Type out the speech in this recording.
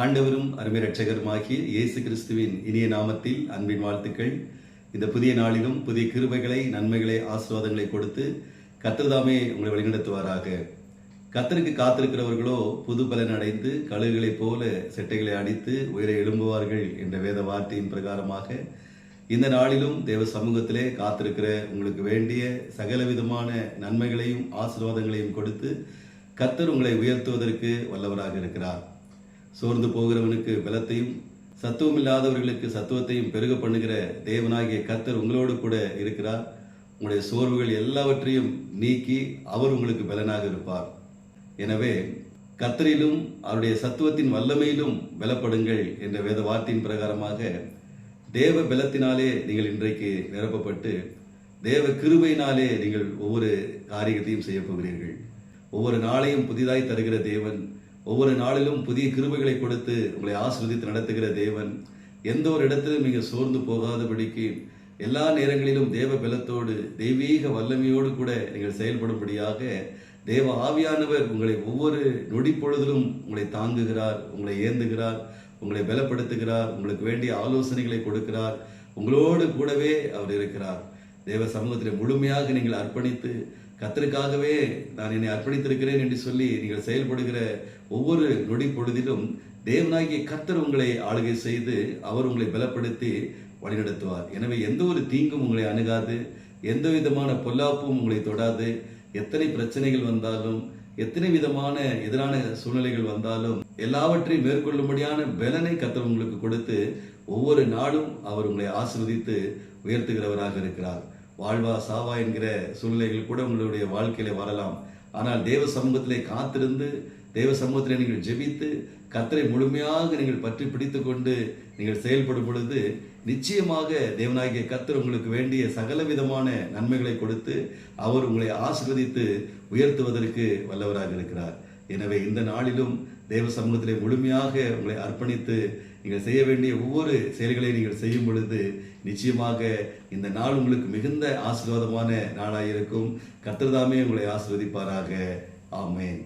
ஆண்டவரும் அருமை ரட்சகருமாகிய இயேசு கிறிஸ்துவின் இனிய நாமத்தில் அன்பின் வாழ்த்துக்கள். இந்த புதிய நாளிலும் புதிய கிருபைகளை நன்மைகளை ஆசீர்வாதங்களை கொடுத்து கர்த்தர்தாமே உங்களை வழிநடத்துவாராக. கத்தருக்கு காத்திருக்கிறவர்களோ புது பலன் அடைந்து கழுகுகளைப் போல செட்டைகளை அடித்து உயிரை எழும்புவார்கள் என்ற வேத வார்த்தையின் பிரகாரமாக இந்த நாளிலும் தேவ சமூகத்திலே காத்திருக்கிற உங்களுக்கு வேண்டிய சகலவிதமான நன்மைகளையும் ஆசீர்வாதங்களையும் கொடுத்து கத்தர் உங்களை உயர்த்துவதற்கு வல்லவராக இருக்கிறார். சோர்ந்து போகிறவனுக்கு பலத்தையும் சத்துவம் இல்லாதவர்களுக்கு சத்துவத்தையும் பெருக பண்ணுகிற தேவனாகிய கத்தர் உங்களோடு கூட இருக்கிறார். உங்களுடைய சோர்வுகள் எல்லாவற்றையும் நீக்கி அவர் உங்களுக்கு பலனாக இருப்பார். எனவே கத்தரிலும் அவருடைய சத்துவத்தின் வல்லமையிலும் பலப்படுங்கள் என்ற வேத வார்த்தையின் பிரகாரமாக தேவ பலத்தினாலே நீங்கள் இன்றைக்கு நிரப்பப்பட்டு தேவ கிருபையினாலே நீங்கள் ஒவ்வொரு காரியத்தையும் செய்ய போகிறீர்கள். ஒவ்வொரு நாளையும் புதிதாய் தருகிற தேவன் ஒவ்வொரு நாளிலும் புதிய கிருபைகளை கொடுத்து உங்களை ஆஸ்வதித்து நடத்துகிற தேவன். எந்த ஒரு இடத்திலும் நீங்கள் சோர்ந்து போகாதபடிக்கு எல்லா நேரங்களிலும் தேவ பலத்தோடு தெய்வீக வல்லமையோடு கூட நீங்கள் செயல்படும்படியாக தேவ ஆவியானவர் உங்களை ஒவ்வொரு நொடி பொழுதிலும் உங்களை தாங்குகிறார் உங்களை ஏந்துகிறார் உங்களை பலப்படுத்துகிறார் உங்களுக்கு வேண்டிய ஆலோசனைகளை கொடுக்கிறார் உங்களோடு கூடவே அவர் இருக்கிறார். தேவ சமூகத்தில் முழுமையாக நீங்கள் அர்ப்பணித்து கத்தருக்காகவே நான் என்னை அர்ப்பணித்திருக்கிறேன் என்று சொல்லி நீங்கள் செயல்படுகிற ஒவ்வொரு நொடி பொழுதிலும் தேவனாகிய கத்தர் உங்களை ஆளுகை செய்து அவர் உங்களை பலப்படுத்தி வழிநடத்துவார். எனவே எந்த ஒரு தீங்கும் உங்களை அணுகாது எந்த விதமான பொல்லாப்பும் உங்களை தொடாது. எத்தனை பிரச்சனைகள் வந்தாலும் எத்தனை விதமான எதிரான சூழ்நிலைகள் வந்தாலும் எல்லாவற்றையும் மேற்கொள்ளும்படியான பலனை கத்தர் உங்களுக்கு கொடுத்து ஒவ்வொரு நாளும் அவர் உங்களை ஆசிர்வதித்து உயர்த்துகிறவராக இருக்கிறார். வாழ்வா சாவா என்கிற சூழ்நிலைகள் கூட உங்களுடைய வாழ்க்கையில வரலாம். ஆனால் தேவ சமூகத்திலே காத்திருந்து தேவ சமூகத்திலே நீங்கள் ஜெபித்து கத்தரை முழுமையாக நீங்கள் பற்றி பிடித்து கொண்டு நீங்கள் செயல்படும் பொழுது நிச்சயமாக தேவனாகிய கத்தர் உங்களுக்கு வேண்டிய சகல விதமான நன்மைகளை கொடுத்து அவர் உங்களை ஆசிர்வதித்து உயர்த்துவதற்கு வல்லவராக இருக்கிறார். எனவே இந்த நாளிலும் தேவ சமூகத்திலே முழுமையாக உங்களை அர்ப்பணித்து நீங்கள் செய்ய வேண்டிய ஒவ்வொரு செயல்களையும் நீங்கள் செய்யும் பொழுது நிச்சயமாக இந்த நாள் உங்களுக்கு மிகுந்த ஆசீர்வாதமான நாளாக இருக்கும் கத்திரதாமே உங்களை ஆசிர்வதிப்பாராக. ஆமேன்.